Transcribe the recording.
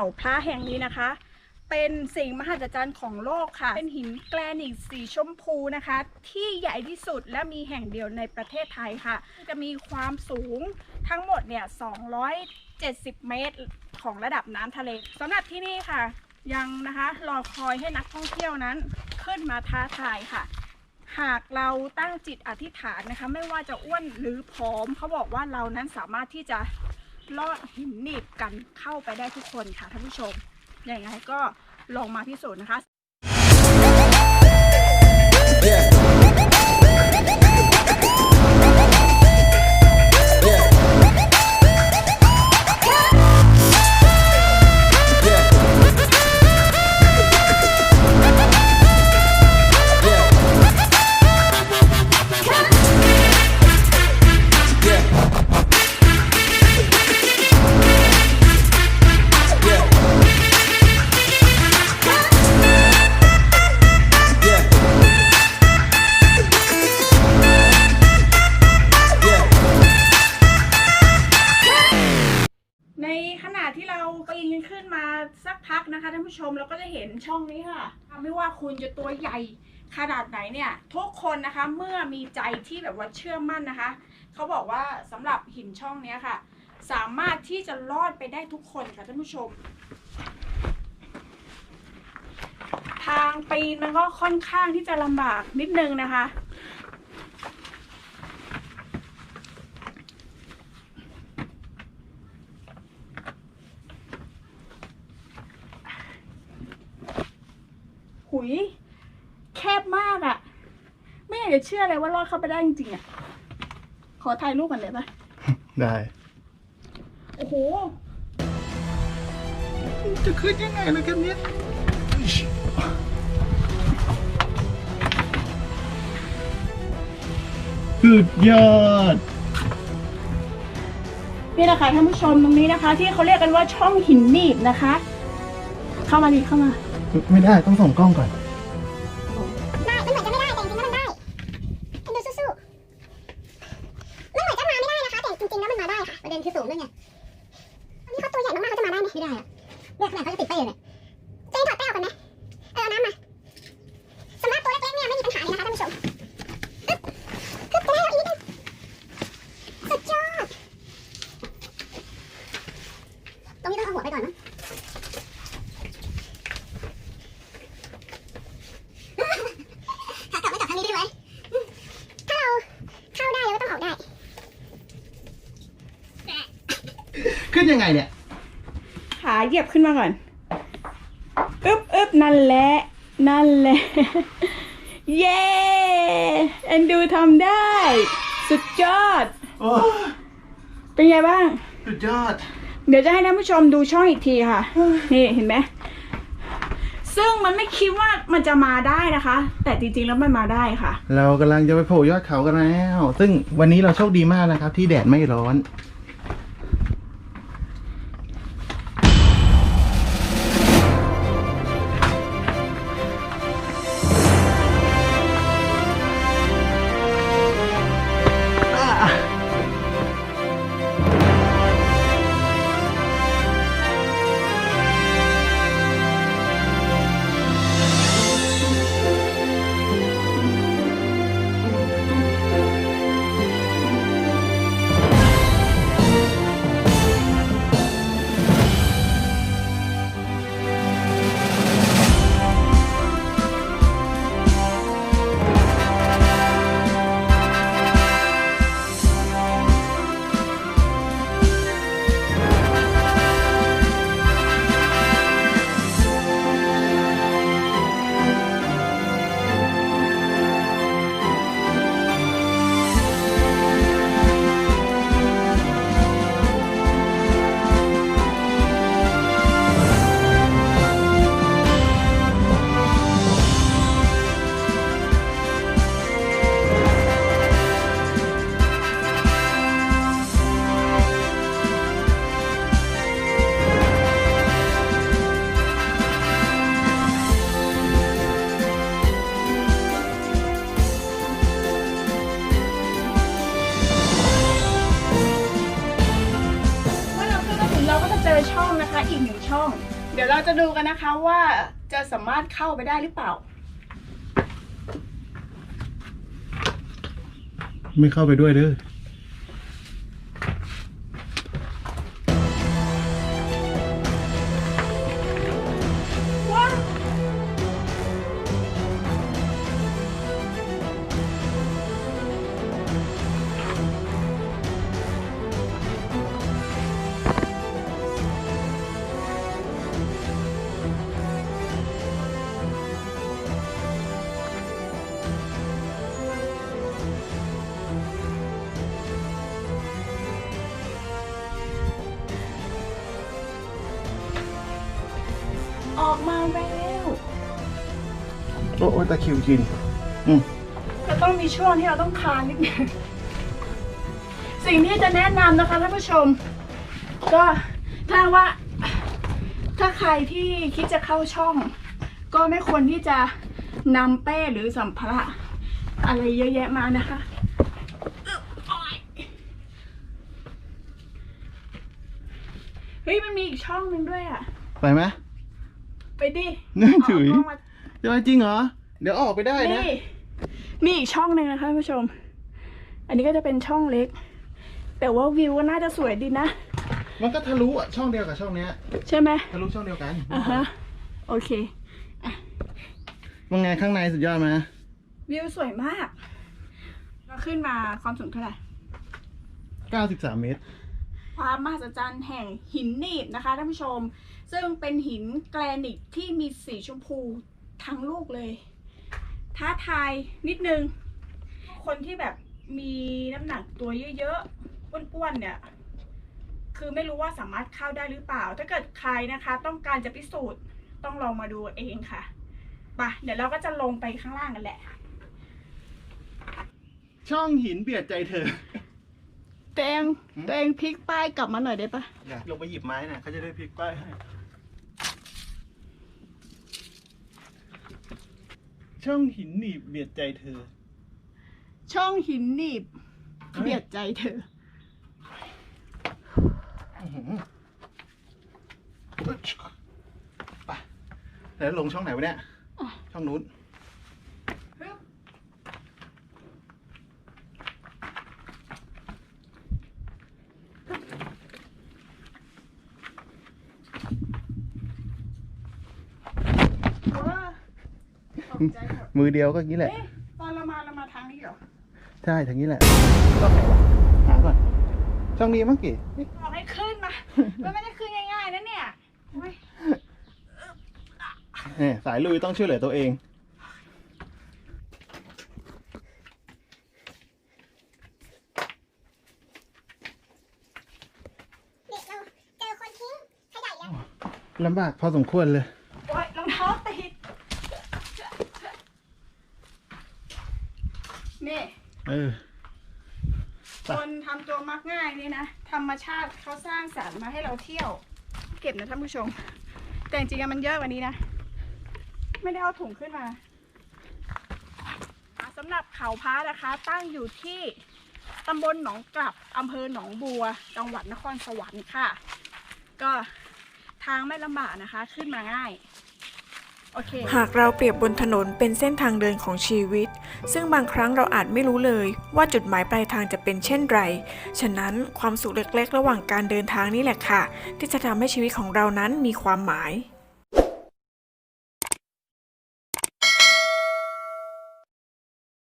เขาพระแห่งนี้นะคะ เป็นสิ่งมหัศจรรย์ของโลกค่ะ เป็นหินแกรนิตสีชมพูนะคะ ที่ใหญ่ที่สุดและมีแห่งเดียวในประเทศไทยค่ะ จะมีความสูงทั้งหมดเนี่ย 270 เมตรของระดับน้ำทะเลสำหรับที่นี่ค่ะ ยังนะคะรอคอยให้นักท่องเที่ยวนั้นขึ้นมาท้าทายค่ะหากเราตั้งจิตอธิษฐานนะคะ ไม่ว่าจะอ้วนหรือผอมเขาบอกว่าเรานั้นสามารถที่จะ ลอดหินหนีบกันเข้าไปได้ทุกคนค่ะท่านผู้ชมอย่างไรก็ลองมาพิสูจน์นะคะ เราปีนขึ้นมาสักพักนะคะท่านผู้ชมเราก็จะเห็นช่องนี้ค่ะ ไม่ว่าคุณจะตัวใหญ่ขนาดไหนเนี่ยทุกคนนะคะเมื่อมีใจที่แบบว่าเชื่อมั่นนะคะ เขาบอกว่าสำหรับหินช่องเนี้ยค่ะ สามารถที่จะรอดไปได้ทุกคนค่ะท่านผู้ชม ทางปีนมันก็ค่อนข้างที่จะลำบากนิดนึงนะคะ หุย แคบมากอะไม่อยากจะเชื่อเลยว่ารอดเข้าไปได้จริงๆอะขอถ่ายรูปกันเลยปะได้ โอ้โห จะขึ้นยังไงล่ะกันเนี่ยสุดยอด นี่นะคะท่านผู้ชมตรงนี้นะคะ ที่เขาเรียกกันว่าช่องหินหนีบนะคะ เข้ามาดิเข้ามา ไม่ได้ต้องส่งกล้องก่อน ได้ มันเหมือนจะไม่ได้ แต่จริงๆแล้วมันได้เอ็นดูสู้ๆมันเหมือนจะมาไม่ได้นะคะ แต่จริงๆแล้วมันมาได้ค่ะ ประเด็นคือสูงด้วยไงอันนี้เขาตัวใหญ่มากๆเขาจะมาได้ไหมไม่ได้อะเนี่ยขนาดเขาจะติดเป้อยู่เนี่ยเจนถอดเป้ออกกันไหมเออเอาน้ำมาสำหรับตัวเล็กๆเนี่ยไม่มีปัญหาเลยนะคะท่านผู้ชมอึ๊บอึ๊บไปได้แล้วอีกนิดนึงสุดยอด ตรงนี้ต้องเอาหัวไปก่อนมั้ง ขากลับไม่กลับทางนี้ได้ไหมอืมถ้าเราเข้าได้เราก็ต้องออกได้ ขึ้นยังไงเนี่ย ขาเหยียบขึ้นมาก่อนอึ๊บอึ๊บนั่นแหละ นั่นแหละ เย้เอ็นดูทำได้ สุดยอด โอ้เป็นไงบ้าง สุดยอด เดี๋ยวจะให้ท่านผู้ชมดูช่องอีกทีค่ะ นี่เห็นไหม ซึ่งมันไม่คิดว่ามันจะมาได้นะคะ แต่จริงๆแล้วมันมาได้ค่ะ เรากำลังจะไปโผล่ยอดเขากันแล้ว ซึ่งวันนี้เราโชคดีมากนะครับ ที่แดดไม่ร้อน เดี๋ยวเราจะดูกันนะคะว่าจะสามารถเข้าไปได้หรือเปล่า ไม่เข้าไปด้วยเด้อ มาแล้วโอ้โอ้ตะคริวกิน อืมก็ต้องมีช่วงที่เราต้องคานนิดนึงสิ่งที่จะแนะนำนะคะท่านผู้ชม ก็ถ้าว่า ถ้าใครที่คิดจะเข้าช่อง ก็ไม่ควรที่จะนำเป้หรือสัมภาระอะไรเยอะแยะมานะคะอึ๊บโอ๊ยเฮ้ยมันมีอีกช่องหนึ่งด้วยอะ ไปไหม ไปดินั่นเอาฉุยกล้องมาจะไปจริงเหรอ เดี๋ยวออกไปได้นะ นี่มีอีกช่องหนึ่งนะคะท่านผู้ชม อันนี้ก็จะเป็นช่องเล็ก แต่ว่าวิวก็น่าจะสวยดีนะ มันก็ทะลุอะช่องเดียวกับช่องเนี้ย ใช่ไหมทะลุช่องเดียวกันอ่าฮะ โอเค ว่าไงข้างในสุดยอดไหมวิวสวยมากเราขึ้นมาความสูงเท่าไหร่ 93 เมตร ความมหัศจรรย์แห่งหินหนีบนะคะท่านผู้ชม ซึ่งเป็นหินแกรนิตที่มีสีชมพูทั้งลูกเลย ท้าทายนิดนึง คนที่แบบมีน้ำหนักตัวเยอะๆอ้วนๆเนี่ย คือไม่รู้ว่าสามารถเข้าได้หรือเปล่า ถ้าเกิดใครนะคะ ต้องการจะพิสูจน์ต้องลองมาดูเองค่ะไปเดี๋ยวเราก็จะลงไปข้างล่างกันแหละ ช่องหินเบียดใจเธอ ตัวเองหืมตัวเองพลิกป้ายกลับมาหน่อยได้ปะ อยากลงไปหยิบไม้น่ะเขาจะได้พลิกป้ายให้ ช่องหินหนีบเบียดใจเธอ ช่องหินหนีบเบียดใจเธออื้อหืออึ๊ดไปแล้วลงช่องไหนวะเนี่ย ช่องนู้น ว้าตกใจห มดมือเดียวก็อย่างนี้แหละ เอ๊ะตอนเรามาเรามาทางนี้เหรอใช่ทางนี้แหละก็ไหนวะหาก่อน ช่องนี้มั้งกี่ บอกให้ขึ้นมา มันไม่ได้ขึ้นง่ายๆนะเนี่ยโอ้ยเนี่ยสายลุยต้องช่วยเหลือตัวเอง เด็กเราเจอคนทิ้งขยะแล้วลำบากพอสมควรเลย โอ๊ยรองเท้าติด นี่เออไปคนทำตัวมักง่ายนี่นะธรรมชาติเขาสร้างสรรค์มาให้เราเที่ยว เก็บนะท่านผู้ชม แต่จริงๆอะมันเยอะกว่านี้นะ ไม่ได้เอาถุงขึ้นมาสำหรับเขาพระนะคะ ตั้งอยู่ที่ตำบลหนองกลับอำเภอหนองบัว จังหวัดนครสวรรค์ค่ะ ก็ทางไม่ลำบากนะคะ ขึ้นมาง่ายโอเค หากเราเปรียบบนถนนเป็นเส้นทางเดินของชีวิต ซึ่งบางครั้งเราอาจไม่รู้เลย ว่าจุดหมายปลายทางจะเป็นเช่นไร ฉะนั้นความสุขเล็กๆ ระหว่างการเดินทางนี่แหละค่ะ ที่จะทำให้ชีวิตของเรานั้นมีความหมาย